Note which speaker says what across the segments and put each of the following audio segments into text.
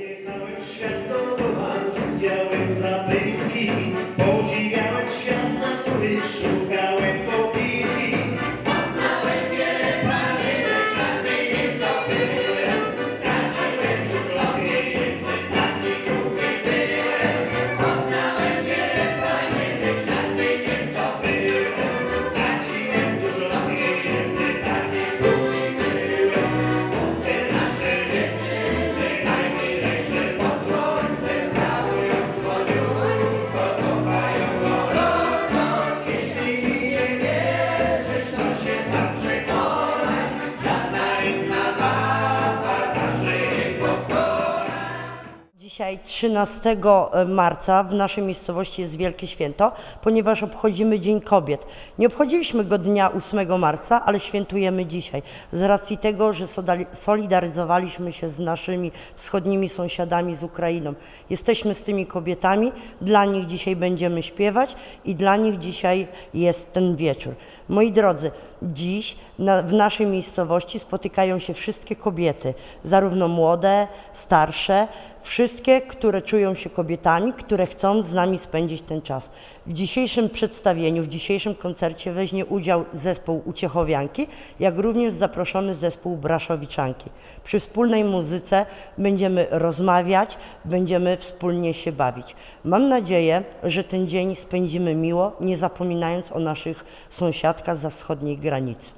Speaker 1: Jechałem świat dookoła, widziałem zabytki, podziwiałem świat natury,
Speaker 2: Dzisiaj 13 marca w naszej miejscowości jest wielkie święto, ponieważ obchodzimy Dzień Kobiet. Nie obchodziliśmy go dnia 8 marca, ale świętujemy dzisiaj. Z racji tego, że solidaryzowaliśmy się z naszymi wschodnimi sąsiadami z Ukrainą. Jesteśmy z tymi kobietami, dla nich dzisiaj będziemy śpiewać i dla nich dzisiaj jest ten wieczór. Moi drodzy, dziś na, w naszej miejscowości spotykają się wszystkie kobiety, zarówno młode, starsze, wszystkie, które czują się kobietami, które chcą z nami spędzić ten czas. W dzisiejszym przedstawieniu, w dzisiejszym koncercie weźmie udział zespół Uciechowianki, jak również zaproszony zespół Braszowiczanki. Przy wspólnej muzyce będziemy rozmawiać, będziemy wspólnie się bawić. Mam nadzieję, że ten dzień spędzimy miło, nie zapominając o naszych sąsiadkach za wschodniej granicy.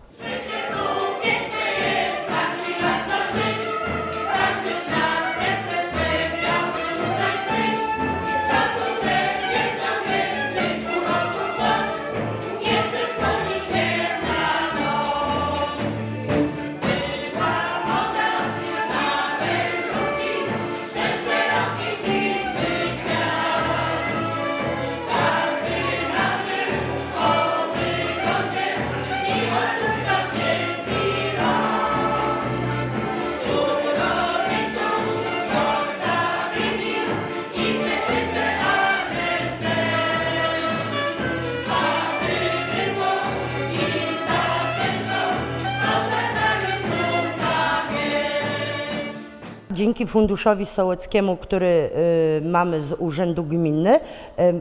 Speaker 2: Dzięki Funduszowi Sołeckiemu, który y, mamy z Urzędu Gminy, y,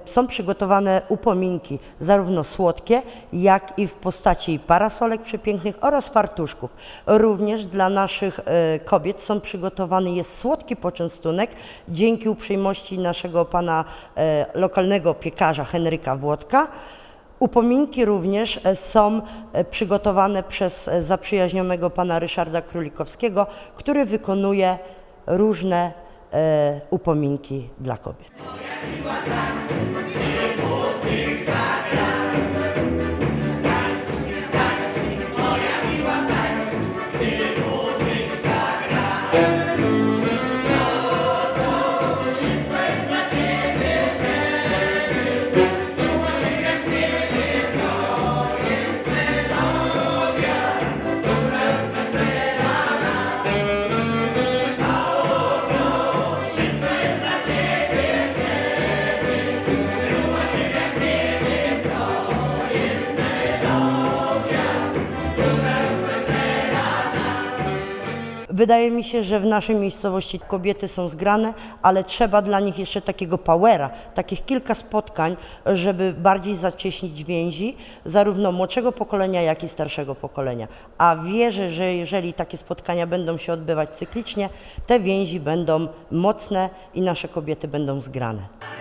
Speaker 2: są przygotowane upominki, zarówno słodkie, jak i w postaci parasolek przepięknych oraz fartuszków. Również dla naszych y, kobiet są przygotowany jest słodki poczęstunek dzięki uprzejmości naszego pana lokalnego piekarza Henryka Włodka. Upominki również są przygotowane przez zaprzyjaźnionego pana Ryszarda Królikowskiego, który wykonuje różne e, upominki dla kobiet. Wydaje mi się, że w naszej miejscowości kobiety są zgrane, ale trzeba dla nich jeszcze takiego powera, takich kilka spotkań, żeby bardziej zacieśnić więzi zarówno młodszego pokolenia, jak i starszego pokolenia. A wierzę, że jeżeli takie spotkania będą się odbywać cyklicznie, te więzi będą mocne i nasze kobiety będą zgrane.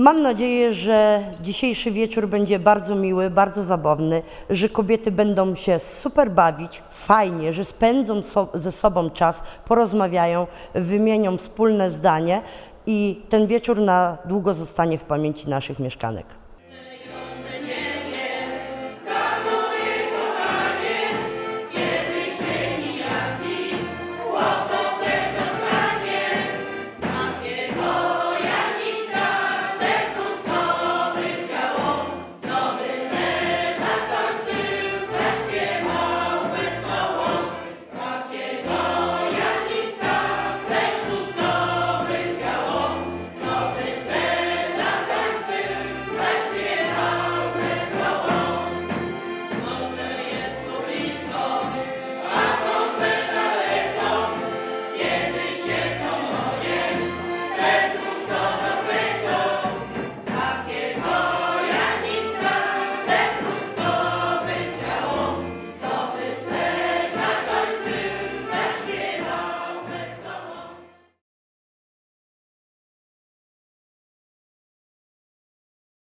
Speaker 2: Mam nadzieję, że dzisiejszy wieczór będzie bardzo miły, bardzo zabawny, że kobiety będą się super bawić, fajnie, że spędzą so, ze sobą czas, porozmawiają, wymienią wspólne zdanie i ten wieczór na długo zostanie w pamięci naszych mieszkanek.